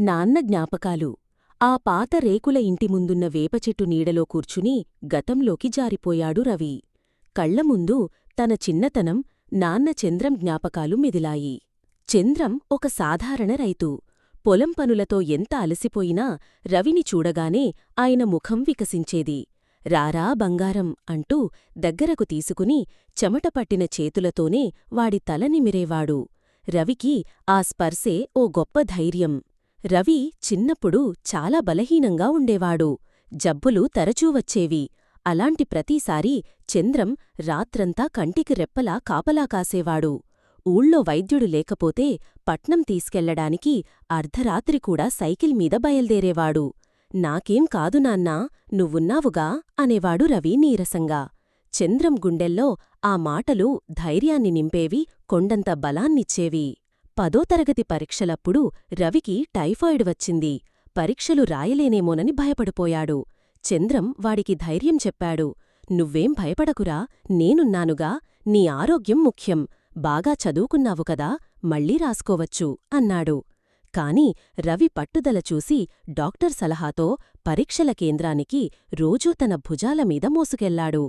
నాన్న జ్ఞాపకాలు. ఆ పాత రేకుల ఇంటి ముందున్న వేపచెట్టు నీడలో కూర్చుని గతంలోకి జారిపోయాడు రవి. కళ్ళముందు తన చిన్నతనం నాన్న చంద్రం జ్ఞాపకాలు మెదిలాయి. చంద్రం ఒక సాధారణ రైతు. పొలం పనులతో ఎంత అలసిపోయినా రవిని చూడగానే ఆయన ముఖం వికసించేది. రారా బంగారం అంటూ దగ్గరకు తీసుకుని చెమటపట్టిన చేతులతోనే వాడి తల నిమిరేవాడు. రవికి ఆ స్పర్శే ఓ గొప్ప ధైర్యం. రవి చిన్నప్పుడు చాలా బలహీనంగా ఉండేవాడు. జబ్బులు తరచూ వచ్చేవి. అలాంటి ప్రతిసారీ చంద్రం రాత్రంతా కంటికి రెప్పలా కాపలా కాసేవాడు. ఊళ్ళో వైద్యుడు లేకపోతే పట్నం తీసుకెళ్ళడానికి అర్ధరాత్రి కూడా సైకిల్ మీద బయల్దేరేవాడు. నాకేం కాదు నాన్నా నువ్వున్నావుగా? అనేవాడు రవి నీరసంగా. చంద్రం గుండెల్లో ఆ మాటలు ధైర్యాన్ని నింపేవి కొండంత బలాన్నిచ్చేవి. పదో తరగతి పరీక్షలప్పుడు రవికి టైఫాయిడ్ వచ్చింది. పరీక్షలు రాయలేనేమోనని భయపడిపోయాడు. చంద్రం వాడికి ధైర్యం చెప్పాడు. నువ్వేం భయపడకురా నేనున్నానుగా నీ ఆరోగ్యం ముఖ్యం. బాగా చదువుకున్నావు కదా మళ్ళీ రాసుకోవచ్చు అన్నాడు. కాని రవి పట్టుదల చూసి డాక్టర్ సలహాతో పరీక్షల కేంద్రానికి రోజూ తన భుజాల మీద మోసుకెళ్ళాడు.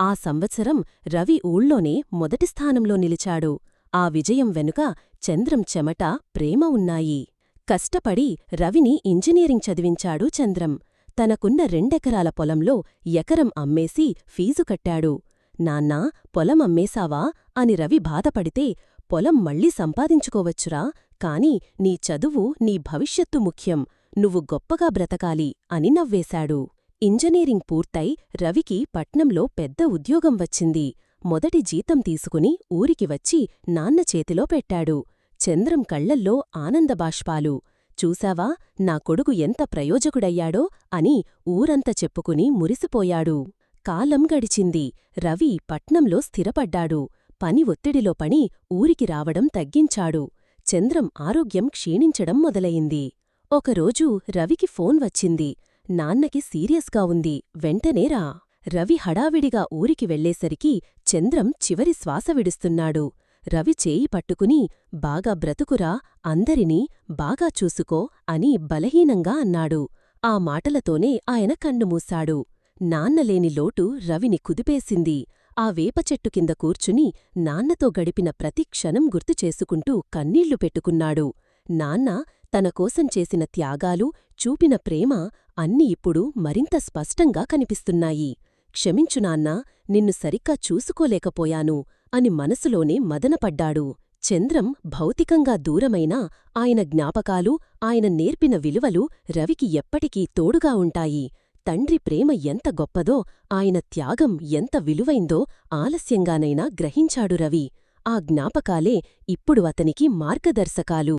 ఆ సంవత్సరం రవి ఊళ్ళోనే మొదటి స్థానంలో నిలిచాడు. ఆ విజయం వెనుక చంద్రం చెమట ప్రేమ ఉన్నాయి. కష్టపడి రవిని ఇంజనీరింగ్ చదివించాడు చంద్రం. తనకున్న రెండెకరాల పొలంలో ఎకరం అమ్మేసి ఫీజు కట్టాడు. నాన్నా పొలం అమ్మేశావా? అని రవి బాధపడితే పొలం మళ్ళీ సంపాదించుకోవచ్చురా? కాని నీ చదువు నీ భవిష్యత్తు ముఖ్యం. నువ్వు గొప్పగా బ్రతకాలి అని నవ్వేశాడు. ఇంజనీరింగ్ పూర్తయి రవికి పట్నంలో పెద్ద ఉద్యోగం వచ్చింది. మొదటి జీతం తీసుకుని ఊరికి వచ్చి నాన్న చేతిలో పెట్టాడు. చంద్రం కళ్ళల్లో ఆనందబాష్పాలు చూశావా నా కొడుకు ఎంత ప్రయోజకుడయ్యాడో అని ఊరంత చెప్పుకుని మురిసిపోయాడు. కాలం గడిచింది. రవి పట్నంలో స్థిరపడ్డాడు. పని ఒత్తిడిలో పని ఊరికి రావడం తగ్గించాడు. చంద్రం ఆరోగ్యం క్షీణించడం మొదలయింది ఒకరోజు రవికి ఫోన్ వచ్చింది. నాన్నకి సీరియస్గా ఉంది. వెంటనే రా. రవి హడావిడిగా ఊరికి వెళ్ళేసరికి చంద్రం చివరి శ్వాస విడుస్తున్నాడు. రవి చేయి పట్టుకుని బాగా బ్రతుకురా అందరినీ బాగా చూసుకో అని బలహీనంగా అన్నాడు. ఆ మాటలతోనే ఆయన కన్నుమూశాడు నాన్నలేని లోటు రవిని కుదిపేసింది. ఆ వేపచెట్టు కింద కూర్చుని నాన్నతో గడిపిన ప్రతి క్షణం గుర్తు చేసుకుంటూ కన్నీళ్ళు పెట్టుకున్నాడు. నాన్న తనకోసం చేసిన త్యాగాలు చూపిన ప్రేమ అన్ని ఇప్పుడు మరింత స్పష్టంగా కనిపిస్తున్నాయి. క్షమించు నాన్నా నిన్ను సరిగ్గా చూసుకోలేకపోయాను అని మనసులోనే మదనపడ్డాడు. చంద్రం భౌతికంగా దూరమైనా ఆయన జ్ఞాపకాలు ఆయన నేర్పిన విలువలు రవికి ఎప్పటికీ తోడుగా ఉంటాయి. తండ్రి ప్రేమ ఎంత గొప్పదో ఆయన త్యాగం ఎంత విలువైందో ఆలస్యంగానైనా గ్రహించాడు రవి. ఆ జ్ఞాపకాలే ఇప్పుడు అతనికి మార్గదర్శకాలు.